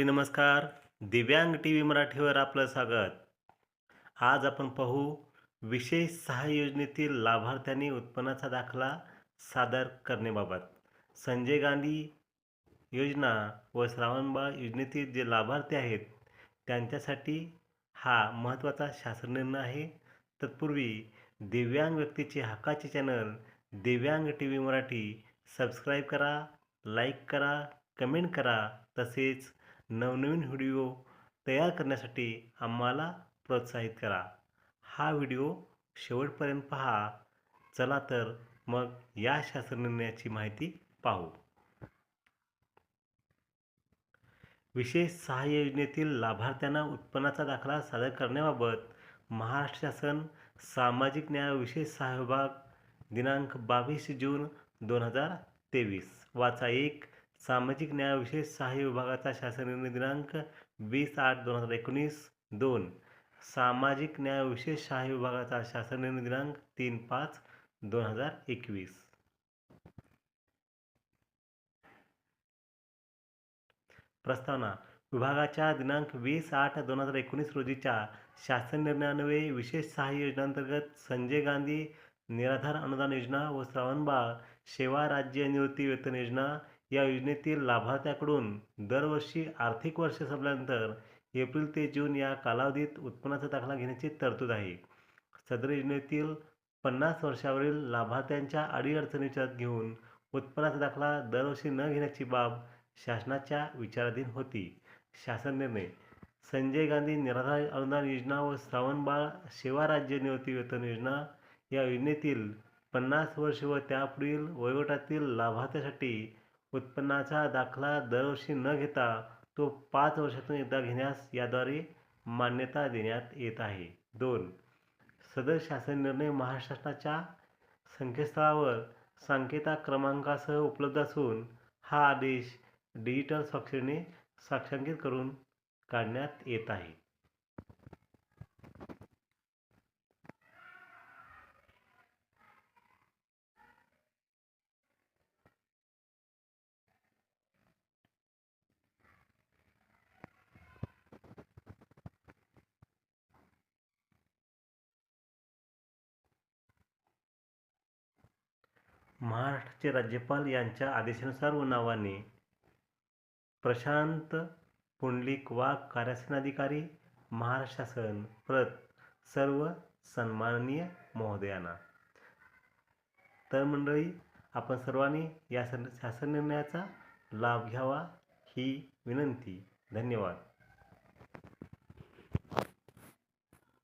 मंडळी नमस्कार. दिव्यांग टी व्ही मराठीवर आपलं स्वागत. आज आपण पाहू विशेष सहाय्य योजनेतील लाभार्थ्यांनी उत्पन्नाचा दाखला सादर करण्याबाबत. संजय गांधी योजना व श्रावणबाळ योजनेतील जे लाभार्थी आहेत त्यांच्यासाठी हा महत्त्वाचा शासन निर्णय आहे. तत्पूर्वी दिव्यांग व्यक्तीचे हक्काचे चॅनल दिव्यांग टी व्ही मराठी सबस्क्राईब करा लाईक करा कमेंट करा. तसेच नवनवीन व्हिडिओ तयार करण्यासाठी आम्हाला प्रोत्साहित करा. हा व्हिडिओ शेवटपर्यंत पहा. चला तर मग या शासन माहिती पाहू. विशेष सहाय्य योजनेतील लाभार्थ्यांना उत्पन्नाचा दाखला सादर करण्याबाबत महाराष्ट्र शासन सामाजिक न्याय विशेष सहाय्य विभाग दिनांक बावीस जून दोन हजार तेवीस. वाचा एक सामाजिक न्याय विशेष सहाय्य विभागाचा शासन निर्णय दिनांक वीस आठ दोन हजार एकोणीस दोन. सामाजिक न्याय विशेष सहाय्य विभागाचा शासन निर्णय दिनांक तीन पाच दोन हजार एकवीस. प्रस्तावना. विभागाच्या दिनांक वीस आठ दोन हजार एकोणीस रोजीच्या शासन निर्णयान्वये विशेष सहाय्य योजनांतर्गत संजय गांधी निराधार अनुदान योजना व श्रावणबाळ सेवा राज्य निवृत्ती वेतन योजना या योजनेतील लाभार्थ्याकडून दरवर्षी आर्थिक वर्ष संपल्यानंतर एप्रिल ते जून या कालावधीत उत्पन्नाचा दाखला घेण्याची तरतूद आहे. सदर योजनेतील पन्नास वर्षावरील लाभार्थ्यांच्या अडीअडचणी विचारात घेऊन उत्पन्नाचा दाखला दरवर्षी न घेण्याची बाब शासनाच्या विचाराधीन होती. शासन निर्णय संजय गांधी निराधार अनुदान योजना व श्रावणबाळ सेवा राज्य निवृत्ती वेतन योजना या योजनेतील पन्नास वर्ष व त्यापुढील वयोगटातील लाभार्थ्यासाठी उत्पन्नाचा दाखला दरवर्षी न घेता तो पाच वर्षातून एकदा घेण्यास याद्वारे मान्यता देण्यात येत आहे. दोन सदर शासन निर्णय महाराष्ट्र शासनाच्या संकेतस्थळावर सांकेता क्रमांकासह उपलब्ध असून हा आदेश डिजिटल स्वाक्षरीने साक्षांकित करून काढण्यात येत आहे. महाराष्ट्राचे राज्यपाल यांच्या आदेशानुसार व नावाने प्रशांत पुंडलिक वाघ कार्यसनाधिकारी महाराष्ट्र शासन प्रत सर्व सन्माननीय महोदयांना. तर मंडळी आपण सर्वांनी या सन शासन निर्णयाचा लाभ घ्यावा ही विनंती. धन्यवाद.